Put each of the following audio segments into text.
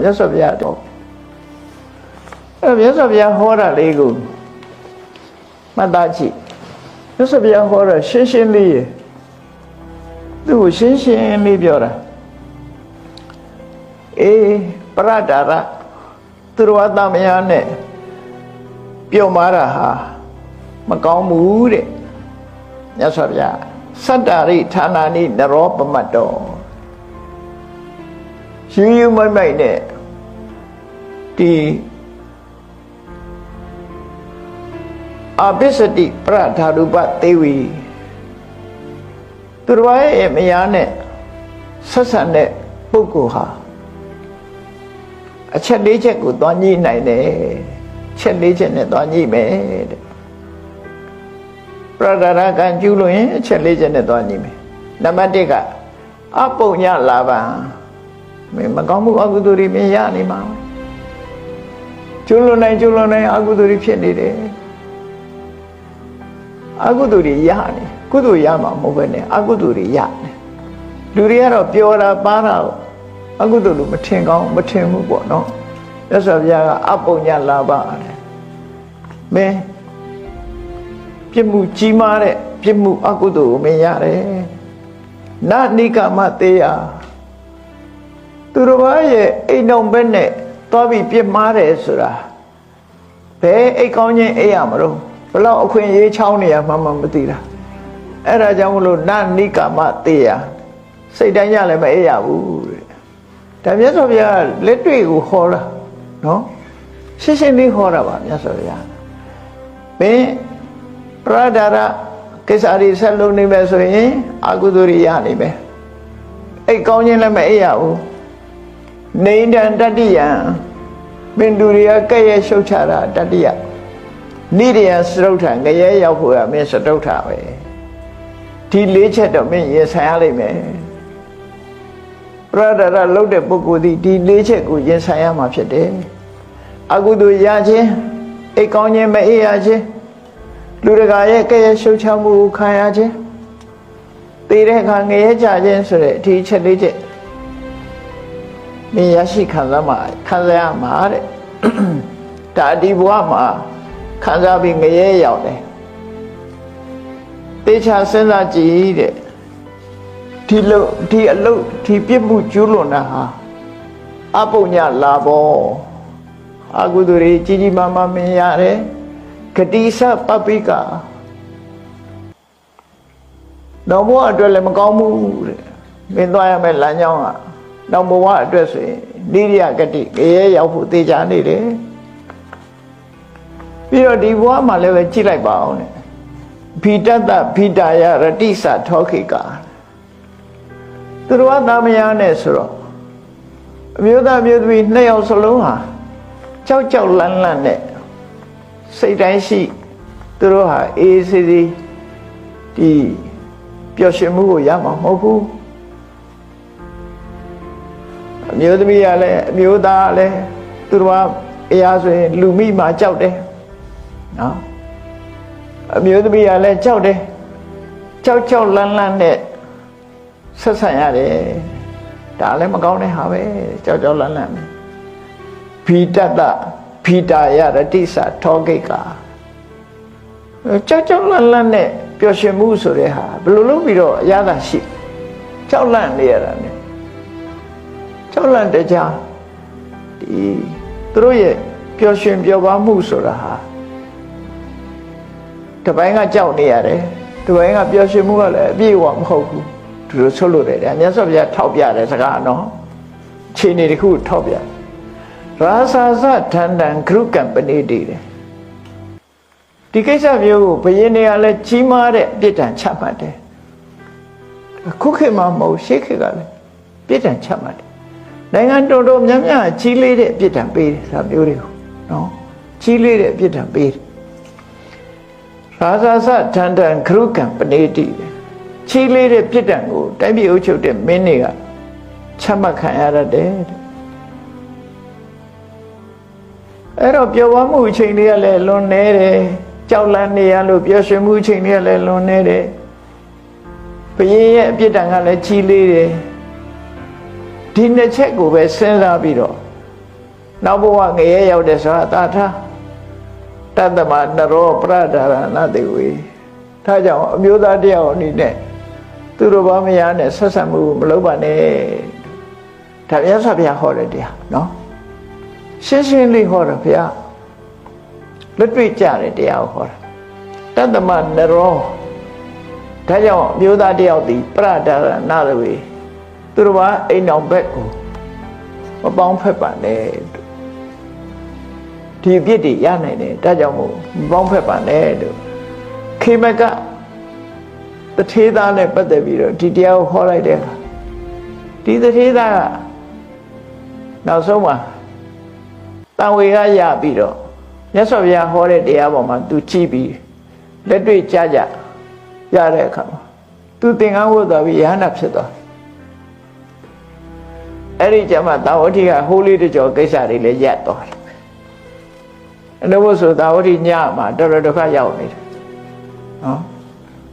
မြတ်စွာဘုရားတော့အဲ့မြတ်စွာဘုရားဟောတာလေးကိုမှတ်သားကြည့်မြတ်စွာဘုရားဟောတာရှင်းရှင်းလေးရယ်သူ့ကိုရှင်းရှင်းလေးပြောတာအေးပရဒါရသူတော်သမယနဲ့ပြုံမာတာဟာမကောင်းဘူးတဲ့မြတ်စွာဘုရားစတ္တာရိဌာနာနိနရောပမတ္တော ယူယူမိုက်မိုက်နဲ့ဒီအပိစတိပရဓာရုပသေဝီသူတော်ရဲ့မယားနဲ့ဆက်ဆံတဲ့ပုဂ္ဂိုလ်ဟာအချက်လေးချက်ကိုသွားညှိနိုင်တယ်ချက်လေးချက်နဲ့သွားညှိမယ်တဲ့ပရဒရာကံကျူးလို့ရင်အချက်လေးချက်နဲ့သွားညှိမယ်နံပါတ်1ကအပုညလာဗံ မင်းမကောင်းမှုအကုသိုလ်တွေမင်းရနေမှာကျူးလွန်နိုင်ကျူးလွန်နိုင်အကုသိုလ်တွေဖြစ်နေတယ်အကုသိုလ်တွေရနေကုသိုလ်ရမှာမဟုတ်ပဲနဲ့အကုသိုလ်တွေရနေလူတွေကတော့ပျော်တာပါတာအကုသိုလ်လို့မထင်ကောင်းမထင်ဘူးပေါ့နော်မြတ်စွာဘုရားကအပုညလာပါတဲ့မင်းပြစ်မှုကြီးမားတဲ့ပြစ်မှုအကုသိုလ်ကိုမင်းရတယ်နနိကမသေးရ သူတော်ဘာရဲ့အိမ်တော်ဘက်နဲ့သွားပြီးပြစ်မှားတယ်ဆိုတာဘယ်အိတ်ကောင်းချင်းအိတ်ရမလို့ဘလောက်အခွင့်အရေးချောင်းနေရမှမှမသိတာအဲ့ဒါကြောင့်မလို့နနိကမသေးရစိတ်တိုင်းရလည်းမအိတ်ရဘူးတဲ့ဒါမြတ်စွာဘုရားလက်တွေ့ကိုဟောတာနော်ရှင်းရှင်းလေးဟောတာပါမြတ်စွာဘုရားမင်းပရဒါရကိစ္စတွေဆက်လုပ်နေမယ်ဆိုရင်အကုသိုလ်တွေရနေမယ်အိတ်ကောင်းခြင်းလည်းမအိတ်ရဘူး နေတံတတ္တိယံပင်သူတွေကကဲ့ရဲ့ရှုတ်ချတာတတ္တိယနိရိယစရုဋ္ဌငရဲရောက်ဖို့ကမင်းစတုဋ္ဌပဲဒီလေးချက်တော့မင်းရင်ဆိုင်ရလိမ့်မယ်ပရဒရလုတ်တဲ့ပုဂ္ဂိုလ်ဒီဒီလေးချက်ကိုရင်ဆိုင်ရမှာဖြစ်တယ်အကုသိုလ်ရခြင်းအိတ်ကောင်းခြင်းမအေးရခြင်းလူတကာရဲ့ကဲ့ရဲ့ရှုတ်ချမှုကိုခံရခြင်းတည်တဲ့အခါငရဲကြခြင်းဆိုတဲ့အထီးချက်လေးချက် မင်းရရှိခံစားမှာခံစားရမှာတဲ့ဒါဒီဘဝမှာခံစားပြီးငရဲရောက်တယ်တေချာစဉ်းစားကြည့်တဲ့ဒီလိုဒီအလုတ်ဒီပြစ်မှုကျူးလွန်တာဟာအပုညလာဘောအကုသိုလ်တွေကြီးကြီးမားမားမင်းရတယ်ဂတိစပပိကတော့ဘဝအတွက်လည်းမကောင်းဘူးတဲ့မင်းသွားရမယ့်လမ်းကြောင်းက တော့ဘဝအတွက်ဆိုရင်နိရိယဂတိငရဲရောက်ဖို့တေချာနေတယ်ပြီးတော့ဒီဘဝမှာလည်းပဲကြည့်လိုက်ပါအောင်တဲ့ဘိတတဘိတာယရတိစထောခိကာသူတော်ကသားမယားနဲ့ဆိုတော့အမျိုးသားမျိုးသမီးနှစ်ယောက်စလုံးဟာကြောက်ကြောက်လန့်လန့်နဲ့စိတ်တိုင်းရှိသူတို့ဟာအေးစေးစေးဒီပျော်ရွှင်မှုကိုရမှာမဟုတ်ဘူး အမျိုးသမီးကလည်းအမျိုးသားကလည်းသူတို့ကအရာဆိုရင်လူမိမှကြောက်တယ်နော်အမျိုးသမီးကလည်းကြောက်တယ်ကြောက်ကြောက်လန့်လန့်နဲ့ဆက်ဆံရတယ်ဒါလည်းမကောင်းတဲ့ဟာပဲကြောက်ကြောက်လန့်လန့်နဲ့ဘီတတဘီတာယရတိစထောကိကာကြောက်ကြောက်လန့်လန့်နဲ့ပျော်ရွှင်မှုဆိုတဲ့ဟာဘယ်လိုလုပ်ပြီးတော့အရသာရှိကြောက်လန့်နေရတာ ਨੇ ကြောက်လန့်တကြဒီသူတို့ရဲ့ပျော်ရွှင်ပျော်ပါမှုဆိုတာဟာတပိုင်းကကြောက်နေရတယ်တပိုင်းကပျော်ရွှင်မှုကလည်းအပြည့်အဝမဟုတ်ဘူးသူတို့ဆုတ်လို့တယ်တဲ့မြတ်စွာဘုရားထောက်ပြတယ်စကားနော်ခြေနေတစ်ခုထောက်ပြရာသာသထန္တံဂရုကံပဏိတိတယ်ဒီကိစ္စမျိုးကိုဘယင်းတွေကလည်းကြီးမားတဲ့အပြစ်ဒဏ်ချမှတ်တယ်ခုခေတ်မှာမဟုတ်ရှေးခေတ်ကလည်းပြစ်ဒဏ်ချမှတ်တယ် နိုင်ငံတော်တော်များများကြီးလေးတဲ့အပြစ်ဒဏ်ပေးတယ်ဒါမျိုးတွေကိုနော်ကြီးလေးတဲ့အပြစ်ဒဏ်ပေးတယ်ရာဇာသထန္တံခရုကံပဏိတိကြီးလေးတဲ့ပြစ်ဒဏ်ကိုတိုင်းပြည်အုပ်ချုပ်တဲ့မင်းတွေကချမှတ်ခံရရတယ်တဲ့အဲ့တော့ပျော်ဝမ်းမှုအချိန်တွေကလည်းလွန်နေတယ်ကြောက်လန့်နေရလို့ပျော်ရွှင်မှုအချိန်တွေကလည်းလွန်နေတယ်ဘုရင်ရဲ့အပြစ်ဒဏ်ကလည်းကြီးလေးတယ် ဒီနှစ်ချက်ကိုပဲစဉ်းစားပြီးတော့နောက်ဘဝငရဲရောက်တယ်ဆိုတာသာထားတတ္တမနရောပရဒါရဏတေဝေဒါကြောင့်အမျိုးသားတယောက်အနေနဲ့သူတို့ဘာမယားနဲ့ဆက်ဆံမှုမလုပ်ပါနဲ့ဒါမြတ်စွာဘုရားဟောတဲ့တရားနော်ရှင်းရှင်းလေးဟောတယ်ဘုရားလက်တွေ့ကြတဲ့တရားကိုဟောတာတတ္တမနရောဒါကြောင့်အမျိုးသားတယောက်ဒီပရဒါရဏတေဝေ သူတို့ဘာအိမ်အောင်ဘက်ကိုမပေါင်းဖက်ပါနဲ့ဒီအပြစ်တွေရနိုင်တယ်ဒါကြောင့်မို့မပေါင်းဖက်ပါနဲ့တို့ခေမကတထေးသားနဲ့ပတ်သက်ပြီးတော့ဒီတရားကိုဟောလိုက်တဲ့အခါဒီတထေးသားကနောက်ဆုံးမှာတန်ဝေကရပြီးတော့မြတ်စွာဘုရားဟောတဲ့တရားပေါ်မှာသူကြည့်ပြီးလက်တွေ့ကြကြရတဲ့အခါမှာသူသင်္ကန်းဝတ်သွားပြီးယဟနာဖြစ်သွား အဲ့ဒီကျမှတာဝတိကဟိုးလေးတကြောကိစ္စတွေလည်းရပ်သွားတယ်အဲ့လိုဆိုတာဝတိညမှာတော်တော်ဒုက္ခရောက်နေတယ်နော်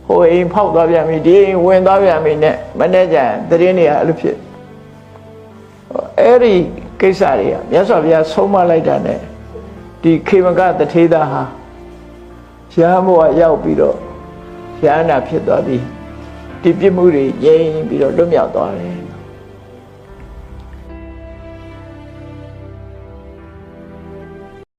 ဟိုအိမ်ဖောက်သွားပြန်ပြီဒီအိမ်ဝင်သွားပြန်ပြီနဲ့မနေ့ကျရင်တရင်တွေကအဲ့လိုဖြစ်အဲ့ဒီကိစ္စတွေကမြတ်စွာဘုရားဆုံးမလိုက်တာ ਨੇ ဒီခေမကတထေသာဟာရဟန်းဘဝရောက်ပြီးတော့ရဟန္တာဖြစ်သွားပြီဒီပြစ်မှုတွေငြိမ်းပြီးတော့လွတ်မြောက်သွားတယ်